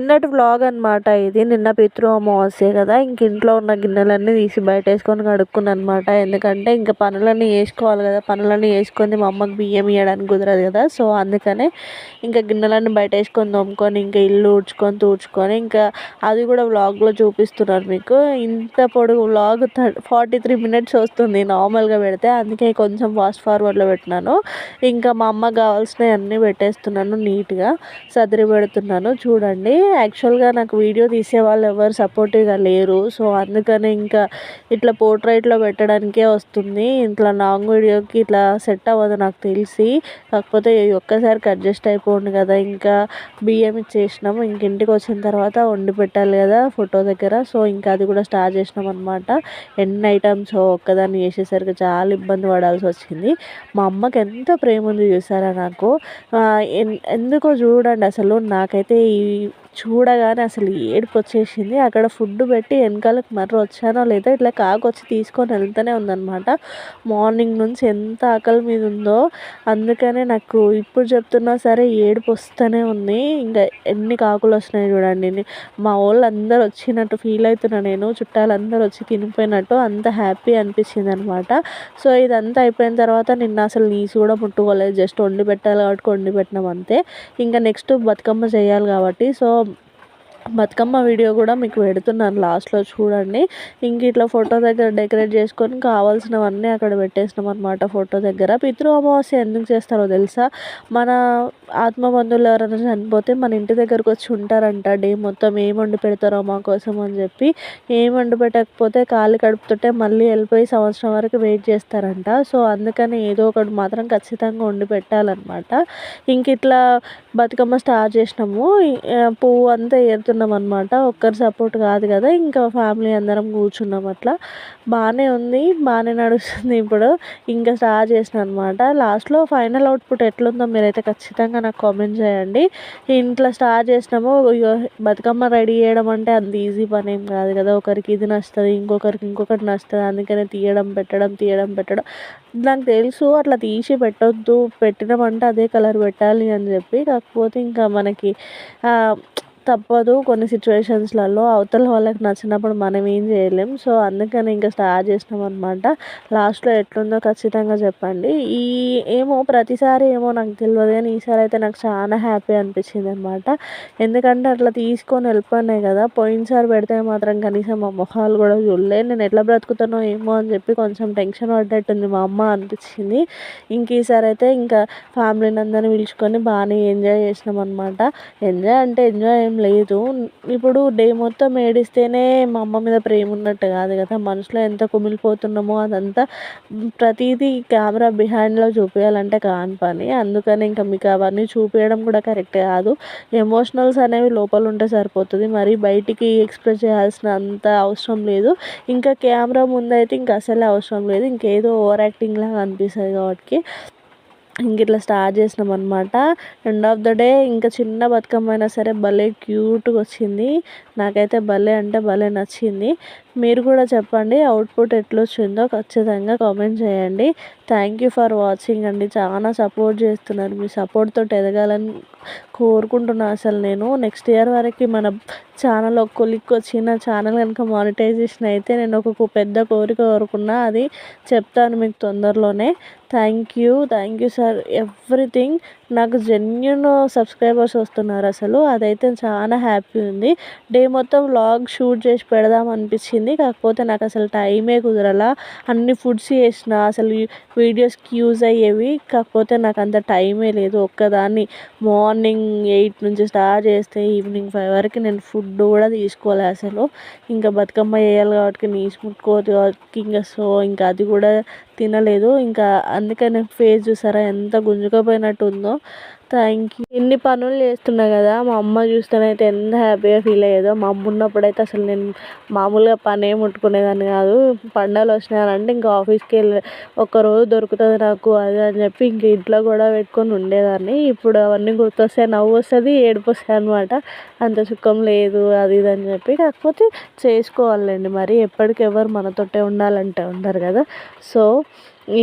నిన్నటి వ్లాగ్ అనమాట ఇది. నిన్న పితృ అమావాస్య కదా. ఇంక ఇంట్లో ఉన్న గిన్నెలన్నీ తీసి బయట వేసుకొని కడుక్కున్నాను అనమాట ఎందుకంటే ఇంకా పనులన్నీ వేసుకోవాలి కదా. పనులన్నీ వేసుకొని మా అమ్మకి బియ్యం ఇవ్వడానికి కుదరదు కదా. సో అందుకనే ఇంకా గిన్నెలన్నీ బయట వేసుకొని తోముకొని ఇంకా ఇల్లు ఊడ్చుకొని తూడ్చుకొని ఇంకా అది కూడా వ్లాగ్లో చూపిస్తున్నారు మీకు. ఇంత పొడుగు వ్లాగ్ ఫార్టీ త్రీ మినిట్స్ వస్తుంది నార్మల్గా పెడితే. అందుకే కొంచెం ఫాస్ట్ ఫార్వర్డ్లో పెట్టినాను. ఇంకా మా అమ్మకి కావాల్సినవి అన్నీ పెట్టేస్తున్నాను నీట్గా. సదిరి పెడుతున్నాను. చూడండి. యాక్చువల్గా నాకు వీడియో తీసే వాళ్ళు ఎవరు సపోర్టివ్గా లేరు. సో అందుకని ఇంకా ఇట్లా పోర్ట్రైట్లో పెట్టడానికే వస్తుంది. ఇట్లా లాంగ్ వీడియోకి ఇట్లా సెట్ అవ్వదు నాకు తెలిసి. కాకపోతే ఒక్కసారికి అడ్జస్ట్ అయిపోండి కదా. ఇంకా బియ్యం ఇచ్చేసినాము ఇంక ఇంటికి వచ్చిన తర్వాత వండి పెట్టాలి కదా ఫోటో దగ్గర. సో ఇంకా అది కూడా స్టార్ట్ చేసినాం అనమాట ఎన్ని ఐటమ్స్ ఒక్కదాన్ని చేసేసరికి చాలా ఇబ్బంది పడాల్సి వచ్చింది. మా అమ్మకి ఎంత ప్రేమ ఉంది చూసారా నాకు. ఎందుకో చూడండి అసలు. నాకైతే ఈ చూడగానే అసలు ఏడుపు వచ్చేసింది. అక్కడ ఫుడ్ పెట్టి వెనకాలకు మర్ర వచ్చానో లేదో ఇట్లా కాకు వచ్చి తీసుకొని వెళ్తూనే ఉందన్నమాట. మార్నింగ్ నుంచి ఎంత ఆకలి మీద ఉందో. అందుకనే నాకు ఇప్పుడు చెప్తున్నా సరే ఏడుపు వస్తూనే ఉంది. ఇంకా ఎన్ని కాకులు వస్తున్నాయి చూడండి. మా వాళ్ళు అందరు వచ్చినట్టు ఫీల్ అవుతున్నా నేను. చుట్టాలు వచ్చి తినిపోయినట్టు అంత హ్యాపీ అనిపించింది అనమాట సో ఇదంతా అయిపోయిన తర్వాత నిన్న అసలు నీసు కూడా ముట్టుకోలేదు. జస్ట్ వండి పెట్టాలి కాబట్టి వండి పెట్టినాం అంతే. ఇంకా నెక్స్ట్ బతుకమ్మ చేయాలి కాబట్టి. సో బతుకమ్మ వీడియో కూడా మీకు పెడుతున్నాను లాస్ట్లో చూడండి. ఇంక ఇట్లా ఫోటో దగ్గర డెకరేట్ చేసుకొని కావాల్సినవన్నీ అక్కడ పెట్టేసినాం అనమాట ఫోటో దగ్గర. పితృ అమావాస్య ఎందుకు చేస్తారో తెలుసా? మన ఆత్మ బంధువులు ఎవరైనా చనిపోతే మన ఇంటి దగ్గరకు వచ్చి ఉంటారంట. డే మొత్తం ఏం వండి పెడతారో మా కోసం అని చెప్పి ఏం వండి పెట్టకపోతే కాలు కడుపుతుంటే మళ్ళీ వెళ్ళిపోయి సంవత్సరం వరకు వెయిట్ చేస్తారంట. సో అందుకని ఏదో ఒకటి మాత్రం ఖచ్చితంగా వండి పెట్టాలన్నమాట. ఇంక ఇట్లా బతుకమ్మ స్టార్ట్ చేసినాము. పువ్వు అంతా ఏరుతున్నాం అనమాట ఒక్కరి సపోర్ట్ కాదు కదా ఇంకా ఫ్యామిలీ అందరం కూర్చున్నాం అట్లా. బాగానే ఉంది బాగానే నడుస్తుంది ఇప్పుడు. ఇంకా స్టార్ట్ చేసిన అనమాట లాస్ట్లో ఫైనల్ అవుట్పుట్ ఎట్లుందో మీరైతే ఖచ్చితంగా నాకు కామెంట్ చేయండి. ఇంట్లో స్టార్ట్ చేసినాము బతుకమ్మ రెడీ చేయడం అంటే అంత ఈజీ పని ఏం కాదు కదా. ఒకరికి ఇది నచ్చుతుంది ఇంకొకరికి ఇంకొకటి నచ్చుతుంది. అందుకనే తీయడం పెట్టడం తీయడం పెట్టడం. నాకు తెలుసు అట్లా తీసి పెట్టొద్దు పెట్టినామంటే అదే కలర్ పెట్టాలి అని చెప్పి. కాకపోతే ఇంకా మనకి తప్పదు కొన్ని సిచ్యువేషన్స్లలో అవతల వాళ్ళకి నచ్చినప్పుడు మనం ఏం చేయలేం. సో అందుకని ఇంకా స్టార్ట్ చేసినాం అనమాట లాస్ట్లో ఎట్లుందో ఖచ్చితంగా చెప్పండి. ఈ ఏమో ప్రతిసారి ఏమో నాకు తెలియదు కానీ ఈసారి అయితే నాకు చాలా హ్యాపీ అనిపించింది అనమాట ఎందుకంటే అట్లా తీసుకొని వెళ్ళిపోయినాయి కదా. పోయినసారి పెడితే మాత్రం కనీసం మా మొహాలు కూడా చూడలే. నేను ఎట్లా బ్రతుకుతానో ఏమో అని చెప్పి కొంచెం టెన్షన్ పడ్డట్టుంది మా అమ్మ అనిపించింది. ఇంక ఈసారి అయితే ఇంకా ఫ్యామిలీని అందరిని పిలుచుకొని బాగానే ఎంజాయ్ చేసినాం అనమాట ఎంజాయ్ అంటే ఎంజాయ్ ఏం లేదు. ఇప్పుడు డే మొత్తం ఏడిస్తేనే మా అమ్మ మీద ప్రేమ ఉన్నట్టు కాదు కదా. మనసులో ఎంత కుమిలిపోతున్నామో అదంతా ప్రతిదీ కెమెరా బిహైండ్లో చూపించాలంటే కాని పని. అందుకని ఇంకా మీకు అవన్నీ చూపించడం కూడా కరెక్ట్ కాదు. ఎమోషనల్స్ అనేవి లోపల ఉంటే సరిపోతుంది. మరి బయటికి ఎక్స్ప్రెస్ చేయాల్సిన అంత అవసరం లేదు. ఇంకా కెమెరా ముందైతే ఇంకా అసలే అవసరం లేదు. ఇంకేదో ఓవర్ యాక్టింగ్ లాగా అనిపిస్తుంది కాబట్టి. ఇంక ఇట్లా స్టార్ట్ చేసినాం అనమాట ఎండ్ ఆఫ్ ద డే ఇంకా చిన్న బతుకమ్మ అయినా సరే భలే క్యూట్గా వచ్చింది. నాకైతే భలే అంటే భలే నచ్చింది. మీరు కూడా చెప్పండి అవుట్పుట్ ఎట్లొచ్చిందో ఖచ్చితంగా కామెంట్ చేయండి. థ్యాంక్ యూ ఫర్ వాచింగ్ అండి. చాలా సపోర్ట్ చేస్తున్నారు. మీ సపోర్ట్తో ఎదగాలని కోరుకుంటున్నా అసలు నేను. నెక్స్ట్ ఇయర్ వరకు మన ఛానల్ ఒక కొలిక్కి వచ్చిన ఛానల్ కనుక మానిటైజేషన్ అయితే నేను ఒక పెద్ద కోరిక కోరుకున్నా అది చెప్తాను మీకు తొందరలోనే. Thank you thank you sir everything నాకు జెన్యున్ సబ్స్క్రైబర్స్ వస్తున్నారు అసలు. అదైతే చాలా హ్యాపీ ఉంది. డే మొత్తం వ్లాగ్ షూట్ చేసి పెడదాం అనిపించింది. కాకపోతే నాకు అసలు టైమే కుదరలా. అన్ని ఫుడ్స్ చేసిన అసలు వీడియోస్కి యూజ్ అయ్యేవి. కాకపోతే నాకు అంత టైమే లేదు. ఒక్కదాన్ని మార్నింగ్ ఎయిట్ నుంచి స్టార్ట్ చేస్తే ఈవినింగ్ ఫైవ్ వరకు నేను ఫుడ్ కూడా తీసుకోవాలి అసలు. ఇంకా బతుకమ్మ వేయాలి కాబట్టి నీసు ముట్టుకోవద్దు కాబట్టి ఇంకా సో ఇంకా అది కూడా తినలేదు. ఇంకా అందుకని ఫేస్ చూసారా ఎంత గుంజుకపోయినట్టు ఉందో థ్యాంక్ యూ ఇన్ని పనులు చేస్తున్నా కదా మా అమ్మ చూస్తేనైతే ఎంత హ్యాపీగా ఫీల్ అయ్యేదో మా అమ్మ ఉన్నప్పుడైతే అసలు నేను మామూలుగా పని ఏం ముట్టుకునేదాన్ని కాదు. పండగలు వచ్చినాయంటే ఇంకా ఆఫీస్కి వెళ్ళి ఒక్కరోజు దొరుకుతుంది నాకు అది అని చెప్పి ఇంక ఇంట్లో కూడా పెట్టుకొని ఉండేదాన్ని. ఇప్పుడు అవన్నీ గుర్తొస్తే నవ్వు వస్తుంది ఏడుపు వస్తుంది అనమాట అంత సుఖం లేదు అది ఇది అని చెప్పి కాకపోతే చేసుకోవాలండి. మరి ఎప్పటికెవరు మనతోటే ఉండాలంటే ఉండరు కదా. సో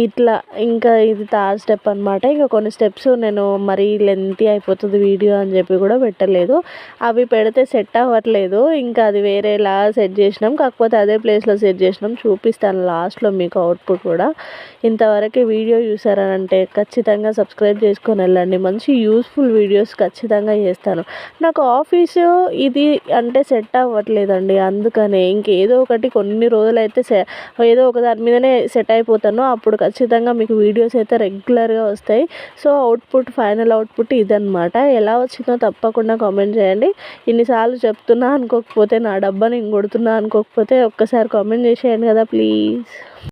ఇట్లా ఇంకా ఇది థర్డ్ స్టెప్ అనమాట ఇంకా కొన్ని స్టెప్స్ నేను మరీ లెంతీ అయిపోతుంది వీడియో అని చెప్పి కూడా పెట్టలేదు. అవి పెడితే సెట్ అవ్వట్లేదు. ఇంకా అది వేరేలా సెట్ చేసినాం. కాకపోతే అదే ప్లేస్లో సెట్ చేసినాం. చూపిస్తాను లాస్ట్లో మీకు అవుట్పుట్ కూడా. ఇంతవరకు వీడియో చూసారనంటే ఖచ్చితంగా సబ్స్క్రైబ్ చేసుకొని వెళ్ళండి. మంచి యూస్ఫుల్ వీడియోస్ ఖచ్చితంగా చేస్తాను. నాకు ఆఫీసు ఇది అంటే సెట్ అవ్వట్లేదండి. అందుకనే ఇంకేదో ఒకటి కొన్ని రోజులైతే సె ఏదో ఒక దాని మీదనే సెట్ అయిపోతాను. అప్పుడు అప్పుడు ఖచ్చితంగా మీకు వీడియోస్ అయితే రెగ్యులర్గా వస్తాయి. సో అవుట్పుట్ ఫైనల్ అవుట్పుట్ ఇదనమాట ఎలా వచ్చిందో తప్పకుండా కామెంట్ చేయండి. ఇన్నిసార్లు చెప్తున్నా అనుకోకపోతే నా డబ్బా నేను కొడుతున్నా అనుకోకపోతే ఒక్కసారి కామెంట్ చేసేయండి కదా ప్లీజ్.